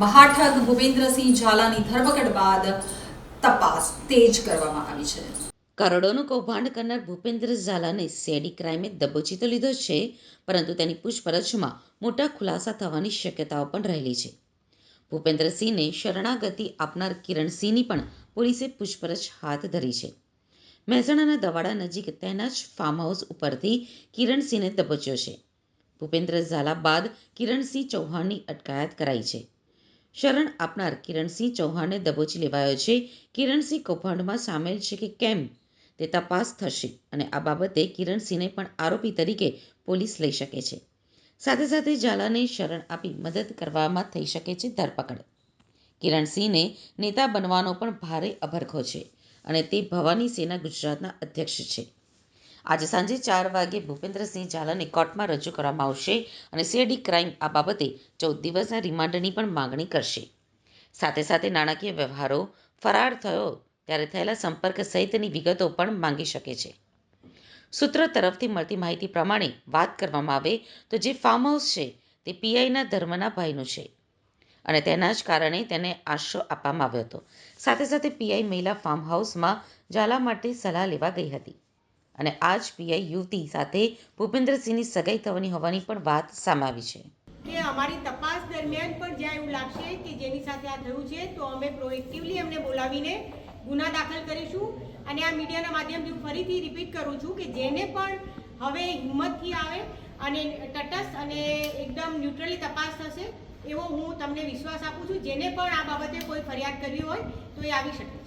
મહાઠગ ભૂપેન્દ્રસિંહ ઝાલાની ધરપકડ બાદ તપાસ તેજ કરવામાં આવી છે. કરોડોનું કૌભાંડ કરનાર ભૂપેન્દ્ર ઝાલાને સેડી ક્રાઇમે દબોચી તો લીધો છે, પરંતુ તેની પૂછપરછમાં મોટા ખુલાસા થવાની શક્યતાઓ પણ રહેલી છે. ભૂપેન્દ્રસિંહને શરણાગતિ આપનાર કિરણસિંહની પણ પોલીસે પૂછપરછ હાથ ધરી છે. મહેસાણાના દવાડા નજીક તેના જ ફાર્મ હાઉસ ઉપરથી કિરણસિંહને દબોચ્યો છે. ભૂપેન્દ્ર ઝાલા બાદ કિરણસિંહ ચૌહાણની અટકાયત કરાઈ છે. શરણ આપનાર કિરણસિંહ ચૌહાણને દબોચી લેવાયો છે. કિરણસિંહ કૌભાંડમાં સામેલ છે કે કેમ? તે તપાસ થશે અને આ બાબતે કિરણસિંહને પણ આરોપી તરીકે પોલીસ લઈ શકે છે. સાથે સાથે ઝાલાને શરણ આપી મદદ કરવામાં થઈ શકે છે ધરપકડ. કિરણસિંહને નેતા બનવાનો પણ ભારે અભરખો છે અને તે ભવાની સેના ગુજરાતના અધ્યક્ષ છે. આજે સાંજે ચાર વાગે ભૂપેન્દ્રસિંહ ઝાલાને કોર્ટમાં રજૂ કરવામાં આવશે અને સીઆઈડી ક્રાઇમ આ બાબતે ચૌદ દિવસના રિમાન્ડની પણ માંગણી કરશે. સાથે સાથે નાણાકીય વ્યવહારો ફરાર થયો ત્યારે થયેલા સંપર્ક સહિતની વિગતો પણ માંગી શકે છે. સૂત્રો તરફથી મળતી માહિતી પ્રમાણે વાત કરવામાં આવે તો જે ફાર્મ હાઉસ છે તે પીઆઈના ધર્મના ભાઈનું છે અને તેના જ કારણે તેને આશરો આપવામાં આવ્યો હતો. સાથે સાથે પીઆઈ મહિલા ફાર્મ હાઉસમાં ઝાલા માટે સલાહ લેવા ગઈ હતી. અને આ જ પીઆઈ યુવતી સાથે ભૂપેન્દ્રસિંહની સગાઈ થવાની હોવાની પણ વાત સામે છે. કે અમારી તપાસ દરમિયાન પણ જ્યાં એવું લાગશે કે જેની સાથે આ થયું છે, તો અમે પ્રોએક્ટિવલી એમને બોલાવીને ગુના દાખલ કરીશું અને આ મીડિયાના માધ્યમથી હું ફરીથી રિપીટ કરું છું કે જેને પણ હવે હિંમતથી આવે અને તટસ્થ અને એકદમ ન્યુટ્રલી તપાસ થશે એવો હું તમને વિશ્વાસ આપું છું. જેને પણ આ બાબતે કોઈ ફરિયાદ કરવી હોય તો એ આવી શકે છે.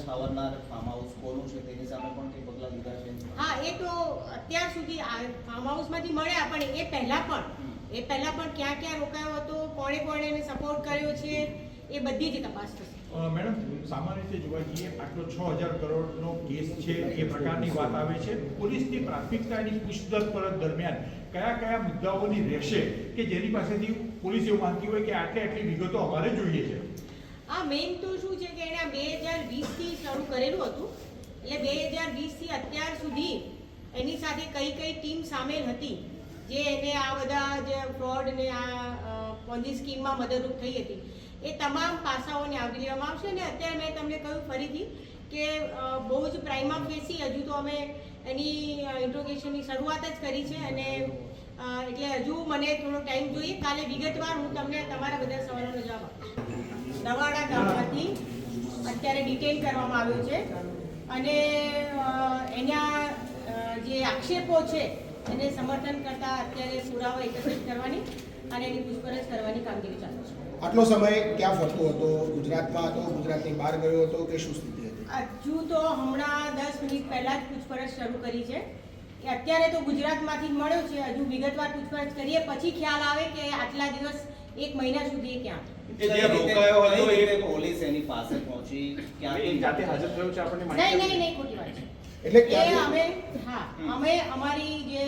છાવરનાર ફાર્મ હાઉસ કોનું છે? તેની સામે પણ કંઈ પગલાં લીધા છે? હા એ તો અત્યાર સુધી આ ફાર્મ હાઉસમાંથી મળ્યા પણ એ પહેલાં પણ એ પહેલાં પણ ક્યાં ક્યાં રોકાયો હતો કોણે કોણે એને સપોર્ટ કર્યો છે? એ બધી જ તપાસ થશે. મેડમ સામાન્ય રીતે જોવા જઈએ આટલો છ હજાર કરોડનો કેસ છે એ પ્રકારની વાત આવે છે. પોલીસની પ્રાથમિકતાની પૂછપરછ દરમિયાન કયા કયા મુદ્દાઓની રહેશે કે જેની પાસેથી પોલીસ એવું માનતી હોય કે આટલી આટલી વિગતો અમારે જોઈએ છે? આ મેઇન તો શું છે કે એણે બે હજાર વીસથી શરૂ કરેલું હતું. એટલે બે હજાર વીસથી અત્યાર સુધી એની સાથે કઈ કઈ ટીમ સામેલ હતી જે એને આ બધા જે ફ્રોડ ને આ પોન્જી સ્કીમમાં મદદરૂપ થઈ હતી. એ તમામ પાસાઓને આવરી લેવામાં આવશે અને અત્યારે મેં તમને કહ્યું ફરીથી કે બહુ જ પ્રાઇમા ફેસી, હજુ તો અમે એની ઇન્ટ્રોગેશનની શરૂઆત જ કરી છે અને એટલે હજુ મને થોડો ટાઈમ જોઈએ. કાલે વિગતવાર હું તમને તમારા બધા સવાલોનો જવાબ આપીશ. દવાડા ગામમાંથી અત્યારે ડિટેન કરવામાં આવ્યો છે. અને એના જે આક્ષેપો છે, એને સમર્થન કરતા અત્યારે પુરાવા એકત્રિત કરવાની અને એની પૂછપરછ કરવાની કામગીરી ચાલુ છે. આટલો સમય ક્યાં ફરતો હતો? ગુજરાતમાં હતો? ગુજરાતની બહાર ગયો હતો? કે શું સ્થિતિ હતી? હજુ તો હમણાં દસ મિનિટ પહેલા જ પૂછપરછ શરૂ કરી છે. કે અત્યારે તો ગુજરાતમાંથી જ મળ્યો છે. હજુ વિગતવાર પૂછપરછ કરીએ. પછી ખ્યાલ આવે કે આટલા દિવસ એક મહિના સુધી ક્યાં? હતો. એ જે રોકાયો હતો એ પોલીસ એની પાસે પહોંચી? ક્યાંથી જાતે હાજર થયો છે આપણને નહીં નહીં નહીં ખોટી વાત છે. એટલે એ અમે હા અમે અમારી જે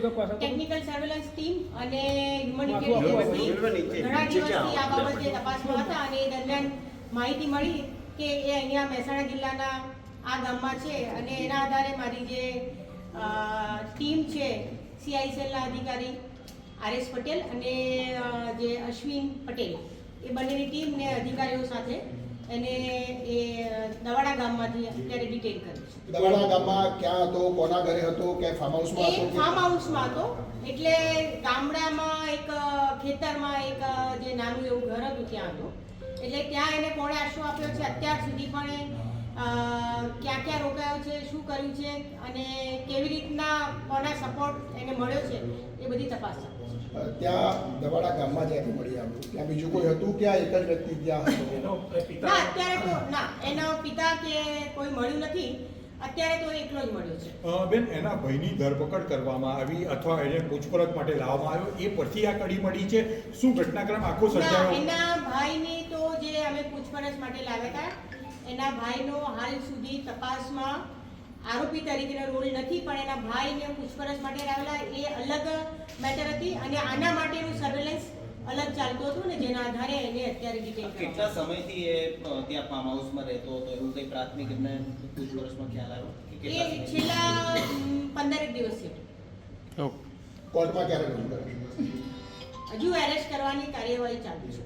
ટેકનિકલ સર્વેલન્સ ટીમ અને હ્યુમન ઘણા દિવસથી આ બાબતે તપાસમાં હતા અને એ દરમિયાન માહિતી મળી કે એ અહીંયા મહેસાણા જિલ્લાના આ ગામમાં છે અને એના આધારે મારી જે ટીમ છે સીઆઈસેલના અધિકારી આર એસ પટેલ અને જે અશ્વિન પટેલ એ બંનેની ટીમ ને અધિકારીઓ સાથે એને એ દવાડા ગામમાંથી અત્યારે ડિટેન કર્યું છે. દવાડા ગામમાં ક્યાં હતો કોના ઘરે હતો કે ફાર્મ હાઉસમાં હતો ફાર્મ હાઉસમાં હતો. એટલે ગામડામાં એક ખેતરમાં એક જે નાનું એવું ઘર હતું ત્યાં હતો. એટલે ત્યાં એને કોણે આશરો આપ્યો છે અત્યાર સુધી પણ ક્યાં ક્યાં રોકાયો છે શું કર્યું છે અને કેવી રીતના કોના સપોર્ટ એને મળ્યો છે એ બધી તપાસ છે ત્યાં દવાડા ગામમાં જ્યાંથી મળી આવ્યું. ત્યાં બીજું કોઈ હતું કે આ એક જ વ્યક્તિ ત્યાં હતો? એનો પિતા અત્યારે તો ના એના પિતા કે કોઈ મળ્યું નથી અત્યારે તો એકલો જ મળ્યો છે. બેન એના ભાઈની ધરપકડ કરવામાં આવી અથવા એને પૂછપરછ માટે લાવવામાં આવ્યો એ પરથી આ કડી મળી છે? શું ઘટનાક્રમ આખો સર્જાયો? એના ભાઈની તો જે અમે પૂછપરછ માટે લાવ્યા હતા એના ભાઈનો હાલ સુધી તપાસમાં આરોપી તરીકેનો રોલ નથી પણ એના ભાઈને પૂછપરછ માટે લાવેલા એ અલગ મેટર હતી અને આના માટેનું સર્વેલન્સ અલગ ચાલતું હતું ને જેના આધારે એને અત્યારે ડિટેલ કેટલા સમયથી એ ત્યાં ફાર્મ હાઉસમાં રહેતો હતો? એવું કંઈ પ્રાથમિક એમને પૂછપરછમાં ખ્યાલ આવ્યો? કે કેટલા એ? છેલ્લા પંદરેક દિવસથી કોર્ટમાં ક્યારે હજુ એરેસ્ટ કરવાની કાર્યવાહી ચાલુ છે.